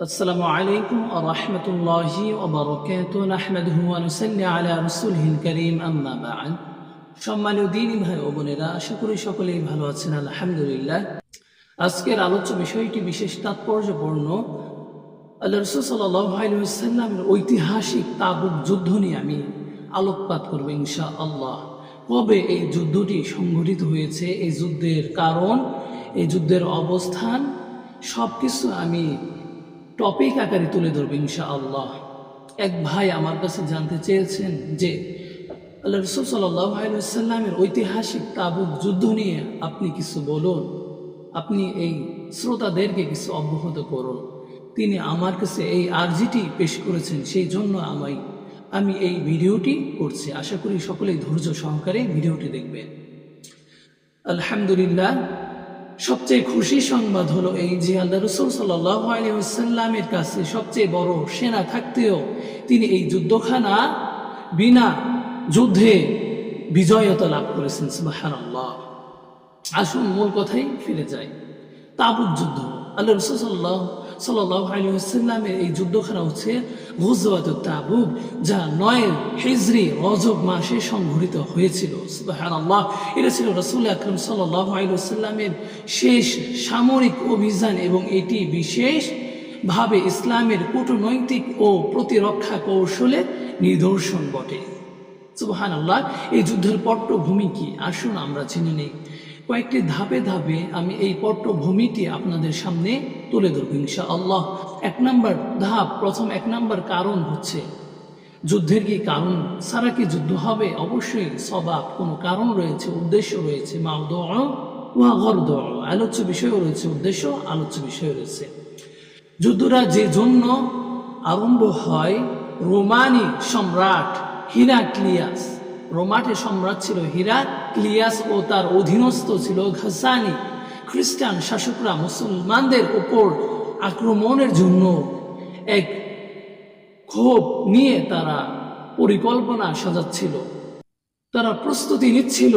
السلام عليكم ورحمة الله وبركاته نحمده ونسلي على رسوله الكريم أما بعد সম্মানীয় দিনী ভাই ও বোনেরা আশা করি সকলেই ভালো আছেন আলহামদুলিল্লাহ আজকের আলোচ্য বিষয়টি বিশেষ তাৎপর্যপূর্ণ আল্লাহ রসুল সাল্লামের ঐতিহাসিক তাবুক যুদ্ধ নিয়ে আমি আলোকপাত করব ইনশা আল্লাহ কবে এই যুদ্ধটি সংঘটিত হয়েছে এই যুদ্ধের কারণ এই যুদ্ধের অবস্থান সব কিছু আমি টপিক আকারে তুলে ধরবো ইনশা আল্লাহ এক ভাই আমার কাছে জানতে চেয়েছেন যে, আল্লাহ রসুল সাল্লামের ঐতিহাসিক তাবুক যুদ্ধ নিয়ে আপনি কিছু বলুন। আপনি এই শ্রোতাদেরকে কিছু অবগত করুন। তিনি আমার কাছে এই আর্জিটি পেশ করেছেন, সেই জন্য আমায়, আমি এই ভিডিওটি করছি। আশা করি সকলেই ধৈর্য সহকারে ভিডিওটি দেখবেন। আলহামদুলিল্লাহ সবচেয়ে খুশি সংবাদ হলো এই যে আল্লাহ রসুল সাল্লামের কাছে সবচেয়ে বড় সেনা থাকতেও তিনি এই যুদ্ধখানা বিনা যুদ্ধে বিজয়তা লাভ করেছেন সুবাহান আসুন মূল কথাই ফিরে যায় তাবুক যুদ্ধ। আল্লাহ রসুল সাল্লাহ আলহিসাল্লামের এই যুদ্ধখানা হচ্ছে গুজওয়াত তাবুক, যা নয় হিজরি, রজব মাসে সংঘটিত হয়েছিল। আল্লাহ এটা ছিল রসুল আকরম সাল্লাহ আলহিসাল্লামের শেষ সামরিক অভিযান এবং এটি বিশেষ ভাবে ইসলামের কূটনৈতিক ও প্রতিরক্ষা কৌশলের নিদর্শন বটে। সুবহান আল্লাহ এই যুদ্ধের পট্টভূমি কি? আসুন আমরা জেনে নেই। কয়েকটি ধাপে ধাপে আমি এই পট্টভূমিটি আপনাদের সামনে তুলে ধরব ইনশা আল্লাহ এক নম্বর ধাপ, প্রথম এক নম্বর কারণ হচ্ছে, যুদ্ধের কি কারণ? সারা কি যুদ্ধ হবে? অবশ্যই স্বভাব কোনো কারণ রয়েছে, উদ্দেশ্য রয়েছে মাউদ উহা গর্দ আলোচ্য বিষয়ও রয়েছে, উদ্দেশ্য, আলোচ্য বিষয় রয়েছে। যুদ্ধরা যে জন্য আরম্ভ হয়, রোমানি সম্রাট হিরাক্লিয়াস রোমাটের সম্রাট ছিল হিরাক্লিয়াস ও তার অধীনস্থ ছিল ঘাসানি। খ্রিস্টান শাসকরা মুসলমানদের উপর আক্রমণের জন্য এক ক্ষোভ নিয়ে তারা পরিকল্পনা সাজাচ্ছিল। তারা প্রস্তুতি নিচ্ছিল,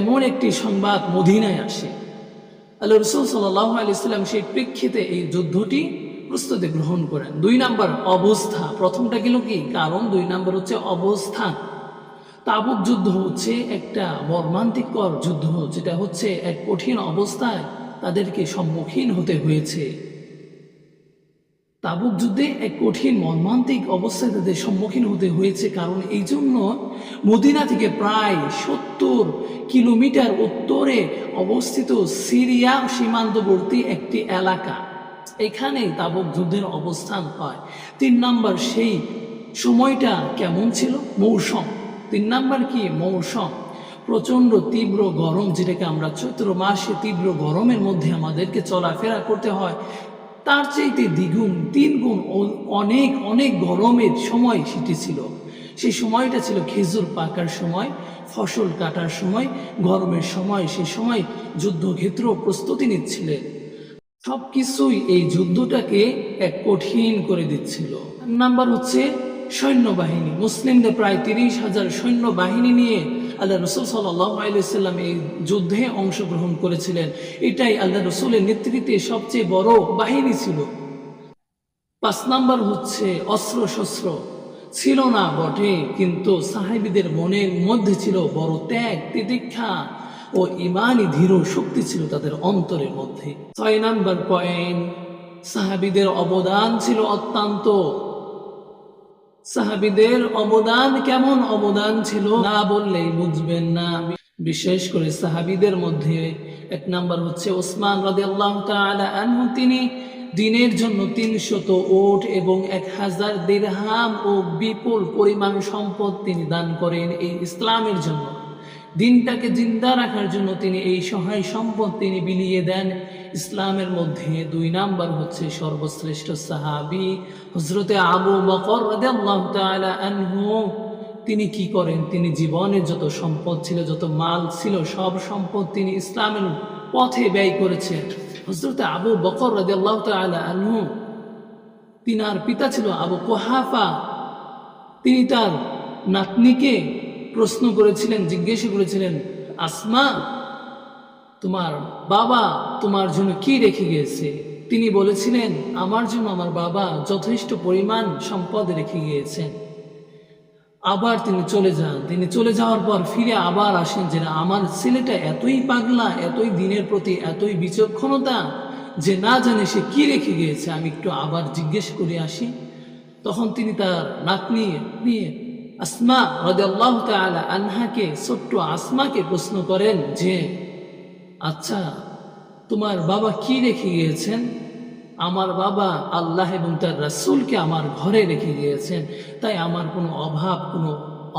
এমন একটি সংবাদ মদিনায় আসে। আল্লাহ রসুল সাল্লাহ আলাইসাল্লাম সেই প্রেক্ষিতে এই যুদ্ধটি প্রস্তুতি গ্রহণ করেন। দুই নাম্বার অবস্থা। প্রথমটা গেল কি? কারণ দুই নাম্বার হচ্ছে অবস্থান। তাবুক যুদ্ধ হচ্ছে একটা মর্মান্তিকর যুদ্ধ, যেটা হচ্ছে এক কঠিন অবস্থায় তাদেরকে সম্মুখীন হতে হয়েছে। তাবুক যুদ্ধে এক কঠিন মর্মান্তিক অবস্থায় তাদের সম্মুখীন হতে হয়েছে, কারণ এই জন্য মদিনা থেকে প্রায় সত্তর কিলোমিটার উত্তরে অবস্থিত সিরিয়া সীমান্তবর্তী একটি এলাকা। এখানে তাবুক যুদ্ধের অবস্থান হয়। তিন নম্বর, সেই সময়টা কেমন ছিল? মৌসুম। তিন নাম্বার কি? মৌসুম। প্রচণ্ড তীব্র গরম, যেটাকে আমরা চৈত্র মাসে তীব্র গরমের মধ্যে আমাদেরকে চলাফেরা করতে হয়। তার চাইতে দ্বিগুণ, তিন গুণ অনেক অনেক গরমের সময় সেটি ছিল। সেই সময়টা ছিল খেজুর পাকার সময়, ফসল কাটার সময়, গরমের সময়, সে সময় যুদ্ধক্ষেত্র প্রস্তুতি নিচ্ছিলেন। সব কিছুই এই যুদ্ধটাকে এক কঠিন করে দিচ্ছিল। নাম্বার হচ্ছে সৈন্যবাহিনী। মুসলিমদের প্রায় তিরিশ হাজার সৈন্যবাহিনী নিয়ে আল্লাহ রসুল সাল্লাম এই যুদ্ধে অংশগ্রহণ করেছিলেন। এটাই আল্লাহ রসুলের নেতৃত্বে সবচেয়ে বড় বাহিনী ছিল। পাঁচ নাম্বার হচ্ছে অস্ত্র শস্ত্র ছিল না, বটে, কিন্তু সাহেবীদের মনের মধ্যে ছিল বড় ত্যাগ, তিতিক্ষা ও ইমানই ধীর শক্তি ছিল তাদের অন্তরের মধ্যে। ছয় নাম্বার পয়েন্ট, সাহাবিদের অবদান ছিল অত্যন্ত। সাহাবিদের অবদান কেমন অবদান ছিল না বললেই বুঝবেন না। বিশেষ করে সাহাবিদের মধ্যে এক নাম্বার হচ্ছে ওসমান রাজি আল্লাহ আনহু। তিনি দিনের জন্য তিনশত ওট এবং এক হাজার দেড়হাম ও বিপুল পরিমাণ সম্পদ তিনি দান করেন এই ইসলামের জন্য। দিনটাকে জিন্দা রাখার জন্য তিনি এই সহায় সম্পদ তিনি বিলিয়ে দেন। ইসলামের মধ্যে দুই নাম্বার হচ্ছে সর্বশ্রেষ্ঠ সাহাবি হজরতে আবু বকর তিনি কি করেন? তিনি জীবনের যত সম্পদ ছিল, যত মাল ছিল, সব সম্পদ তিনি ইসলামের পথে ব্যয় করেছেন। হজরতে আবু বকর রাদিয়াল্লাহু তাআলা আনহু, তিনার পিতা ছিল আবু কোহাফা। তিনি তার নাতনিকে প্রশ্ন করেছিলেন জিজ্ঞেস করেছিলেন আসমা তোমার বাবা তোমার জন্য কি রেখে গিয়েছে? তিনি বলেছিলেন আমার জন্য আমার বাবা যথেষ্ট পরিমাণ সম্পদ রেখে গিয়েছেন। আবার তিনি চলে যান। তিনি চলে যাওয়ার পর ফিরে আবার আসেন যে না, আমার ছেলেটা এতই পাগলা এতই দিনের প্রতি এতই বিচক্ষণতা যে না জানে সে কি রেখে গিয়েছে। আমি একটু আবার জিজ্ঞেস করে আসি। তখন তিনি তার নাতনি নিয়ে আসমা রাদিয়াল্লাহু তাআলা আনহাকে, ছোট্ট আসমাকে প্রশ্ন করেন যে আচ্ছা তোমার বাবা কি রেখে গিয়েছেন? আমার বাবা আল্লাহ এবং তার রাসূলকে আমার ঘরে রেখে গিয়েছেন। তাই আমার কোনো অভাব কোনো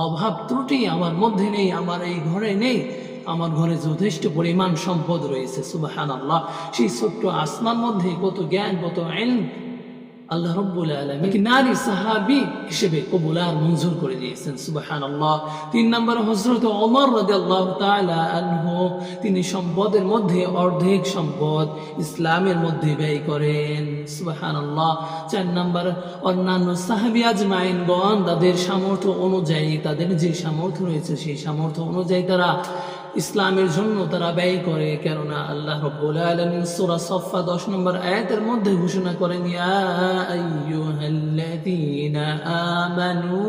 অভাব ত্রুটি আমার মধ্যে নেই, আমার এই ঘরে নেই। আমার ঘরে যথেষ্ট পরিমাণ সম্পদ রয়েছে সুবাহান আল্লাহ সেই ছোট্ট আসমার মধ্যে কত জ্ঞান, কত আইন আল্লাহ নারী সাহাবি হিসেবে কবুল আর মঞ্জুর করে দিয়েছেন সুবাহান আল্লাহ তিন নম্বর হজরত অমর তিনি সম্পদের মধ্যে অর্ধেক সম্পদ ইসলামের মধ্যে ব্যয় করেন সুবাহান আল্লাহ চার নম্বর, অন্যান্য সাহাবি আজমাইনগণ তাদের সামর্থ্য অনুযায়ী, তাদের যে সামর্থ্য রয়েছে সেই সামর্থ্য অনুযায়ী তারা ইসলামের জন্য তারা ব্যয় করে কেননা আল্লাহ রব্বুল আলামিন সূরা সফা 10 নম্বর আয়াতের মধ্যে ঘোষণা করেন ইয়া আইয়ুহাল্লাযীনা আমানু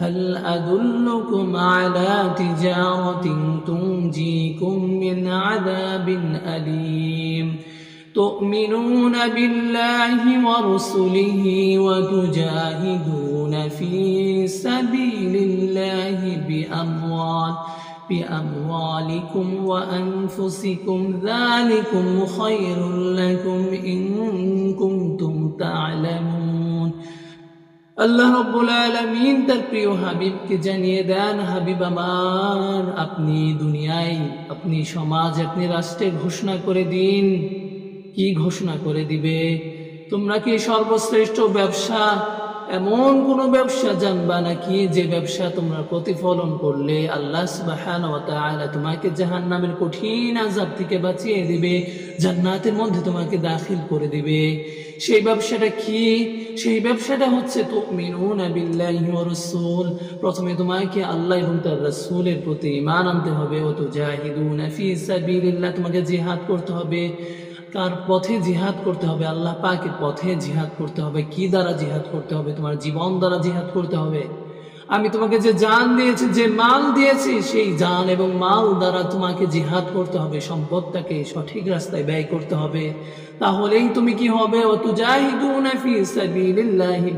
هل أدلكم على تجارة تنجيكم من عذاب أليم تؤمنون بالله ورسله وتجاهدون في سبيل الله بأموال بأموالكم وأنفسكم ذلكم خير لكم إن كنتم تعلمون আল্লাহ রব্বুল আলমিন তার প্রিয় হাবিবকে জানিয়ে দেন হাবিব আমার আপনি দুনিয়ায় আপনি সমাজ আপনি রাষ্ট্রে ঘোষণা করে দিন কি ঘোষণা করে দিবে তোমরা কি সর্বশ্রেষ্ঠ ব্যবসা এমন কোন ব্যবসা জানবা নাকি যে ব্যবসা তোমরা প্রতিফলন করলে আল্লাহ তাআলা তোমাকে জাহান্নামের কঠিন আযাব থেকে বাঁচিয়ে দিবে, জান্নাতের মধ্যে তোমাকে দাখিল করে দিবে। সেই ব্যবসাটা কি? সেই ব্যবসাটা হচ্ছে প্রথমে তোমাকে আল্লাহ এবং তার রাসূলের প্রতি ঈমান আনতে হবে। ও ফি সাবিলিল্লাহ, তোমাকে জিহাদ করতে হবে। কার পথে জিহাদ করতে হবে? আল্লাহ পাকের পথে জিহাদ করতে হবে। কি দ্বারা জিহাদ করতে হবে? তোমার জীবন দ্বারা জিহাদ করতে হবে। আমি তোমাকে যে জান দিয়েছি, যে মাল দিয়েছি, সেই জান এবং মাল দ্বারা তোমাকে জিহাদ করতে হবে। সম্পদটাকে সঠিক রাস্তায় ব্যয় করতে হবে। তাহলেই তুমি কি হবে? ও তুজাহিদুনা ফি সাবিলিল্লাহি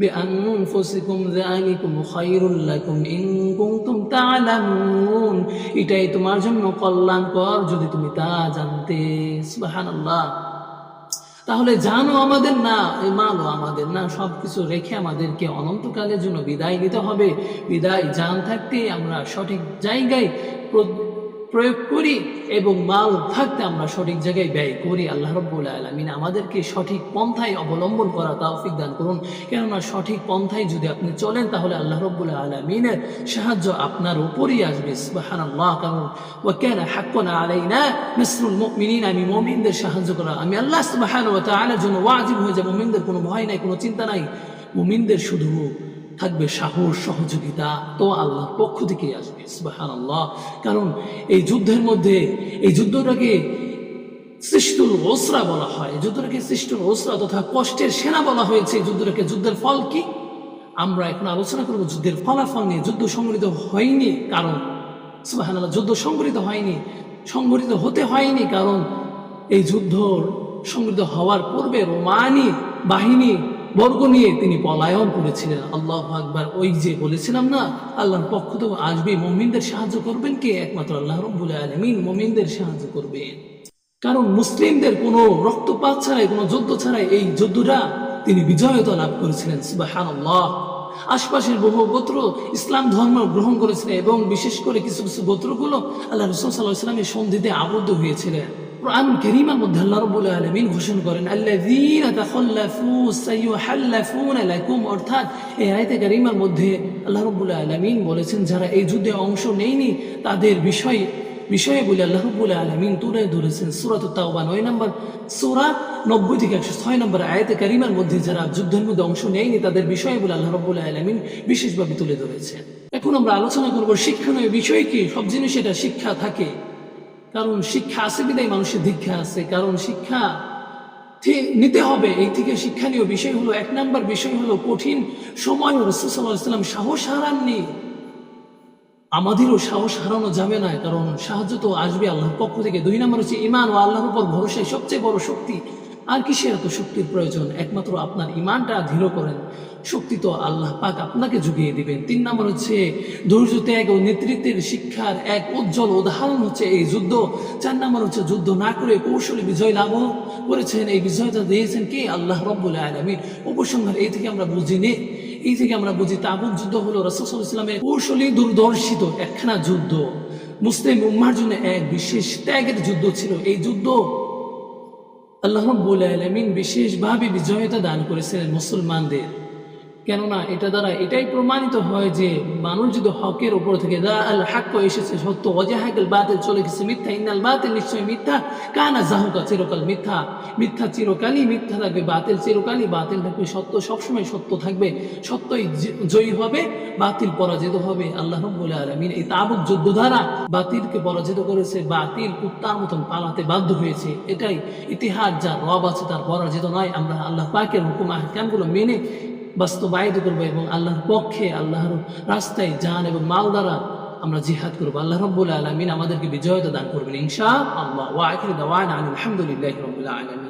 বিআনফুসিকুম যালিকুম খায়রুল লাকুম ইন কুনতুম তা'লামুন এটাই তোমার জন্য কল্যাণকর যদি তুমি তা জানতে। সুবহানাল্লাহ। তাহলে জানো আমাদের না, এই মালও আমাদের না, সবকিছু রেখে আমাদেরকে অনন্তকালের জন্য বিদায় নিতে হবে। বিদায় জান থাকতে আমরা সঠিক জায়গায় প্রয়োগ করি এবং মাল থাকতে আমরা সঠিক জায়গায় ব্যয় করি, আল্লাহ রব্বুল আলমিন আমাদেরকে সঠিক পন্থায় অবলম্বন করা তৌফিক দান করুন। কেননা সঠিক পন্থায় যদি আপনি চলেন, তাহলে আল্লাহ রব্বুল আলমিনের সাহায্য আপনার উপরই আসবে কারণ হাক্কুনা আলাইনা নাসরুল মুমিনিন আমি মুমিনদের সাহায্য করা, আমি আল্লাহ জন্য ওয়াজিব হয়ে যাব। মুমিনদের কোনো ভয় নাই, কোনো চিন্তা নাই। মুমিনদের শুধু থাকবে সাহস, সহযোগিতা তো আল্লাহর পক্ষ থেকে আসবে সুবাহান আল্লাহ কারণ এই যুদ্ধের মধ্যে, এই যুদ্ধটাকে সৃষ্টুল ওসরা বলা হয়। যুদ্ধটাকে সৃষ্টুল ওসরা তথা কষ্টের সেনা বলা হয়েছে। যুদ্ধটাকে যুদ্ধের ফল কি? আমরা এখন আলোচনা করব যুদ্ধের ফলাফল নিয়ে। যুদ্ধ সংগঠিত হয়নি কারণ সুবাহান আল্লাহ যুদ্ধ সংগঠিত হয়নি। সংগঠিত হতে হয়নি কারণ এই যুদ্ধ সংগঠিত হওয়ার পূর্বে রোমানি বাহিনী বর্গ নিয়ে তিনি পলায়ন করেছিলেন। আল্লাহ আকবার। ওই যে বলেছিলাম না, আল্লাহর পক্ষ থেকে আসবে, মমিনদের সাহায্য করবেন কে? একমাত্র আল্লাহ রব্বুল আলমিন মমিনদের সাহায্য করবেন। কারণ মুসলিমদের কোনো রক্তপাত ছাড়াই, কোনো যুদ্ধ ছাড়াই এই যুদ্ধটা তিনি বিজয়তা লাভ করেছিলেন, সুবহানাল্লাহ। আশপাশের বহু গোত্র ইসলাম ধর্ম গ্রহণ করেছিলেন এবং বিশেষ করে কিছু কিছু গোত্রগুলো আল্লাহ রসুল সাল্লাহ ইসলামের সন্ধিতে আবদ্ধ হয়েছিলেন। কোরআন মধ্যে আল্লাহ রাব্বুল আলামিন ঘোষণা করেন অর্থাৎ এই কারীমের মধ্যে আল্লাহ রাব্বুল আলামিন বলেছেন, যারা এই যুদ্ধে অংশ নেয়নি, তাদের বিষয়, বিষয়ে বলে আল্লাহ রব্বুল আলমিন তুলে ধরেছেন। সুরাত তাওবা নয় নম্বর সুরা, নব্বই থেকে একশো ছয় নম্বর আয়াতে কারিমার মধ্যে যারা যুদ্ধের মধ্যে অংশ নেয়নি, তাদের বিষয়ে বলে আল্লাহ রব্বুল আলমিন বিশেষভাবে তুলে ধরেছেন। এখন আমরা আলোচনা করব শিক্ষণীয় বিষয় কি? সব জিনিস এটা শিক্ষা থাকে। কারণ শিক্ষা আছে কি নাই? মানুষের দীক্ষা আছে। কারণ শিক্ষা নিতে হবে। এই থেকে শিক্ষণীয় বিষয় হলো, এক নাম্বার বিষয় হলো কঠিন সময় রসুসাল্লাম সাহস হারাননি। আমাদেরও সাহস হারানো যাবে না, কারণ সাহায্য তো আসবে আল্লাহর পক্ষ থেকে। দুই নাম্বার হচ্ছে ইমান ও আল্লাহর উপর ভরসায় সবচেয়ে বড় শক্তি। আর কিসের এত শক্তির প্রয়োজন? একমাত্র আপনার ইমানটা দৃঢ় করেন। শক্তি তো আল্লাহ পাক আপনাকে জুগিয়ে দিবেন। তিন নম্বর হচ্ছে, ধৈর্য ত্যাগ ও নেতৃত্বের শিক্ষার এক উজ্জ্বল উদাহরণ হচ্ছে এই যুদ্ধ। চার নম্বর হচ্ছে, যুদ্ধ না করে কৌশলী বিজয় লাভ করেছেন। এই বিজয়টা দিয়েছেন কে? আল্লাহ রব্বুল আলমীর উপসংহার এই থেকে আমরা বুঝি নে। এই থেকে আমরা বুঝি তাবুক যুদ্ধ হলো রসুল ইসলামের কৌশলী দূরদর্শিত একখানা যুদ্ধ। মুসলিম উম্মার জন্য এক বিশেষ ত্যাগের যুদ্ধ ছিল। এই যুদ্ধ আল্লাহ রব্বুল আলমিন বিশেষভাবে বিজয়তা দান করেছিলেন মুসলমানদের। কেননা এটা দ্বারা এটাই প্রমাণিত হয় যে মানুষ যদি হকের উপর থেকে হাক্য এসেছে, সত্য অজাহাকাল বাতিল চলে গেছে, মিথ্যা ইন্নাল বাতিল নিশ্চয় মিথ্যা। কানা জাহুকা চিরকাল মিথ্যা। মিথ্যা চিরকালই মিথ্যা থাকবে, বাতিল চিরকালই বাতিল থাকবে। সত্য সবসময় সত্য থাকবে, সত্যই জয়ী হবে, বাতিল পরাজিত হবে। আল্লাহ রব্বুল আলমিন এই তাবুক যুদ্ধ দ্বারা বাতিলকে পরাজিত করেছে, বাতিল কুত্তার মতন পালাতে বাধ্য হয়েছে। এটাই ইতিহাস যা রব আছে তার পরাজিত নয়। আমরা আল্লাহ পাকের হুকুম, আহকামগুলো মেনে বাস্তবায়িত করব এবং আল্লাহর পক্ষে, আল্লাহর রাস্তায় যান এবং মাল দ্বারা আমরা জিহাদ করব। আল্লাহ রব্বুল আলমিন আমাদেরকে বিজয়তা দান করবেন। ইনশা আল্লাহ ওয়া দাওয়ানা আলহামদুলিল্লাহ রব্বুল আলমিন।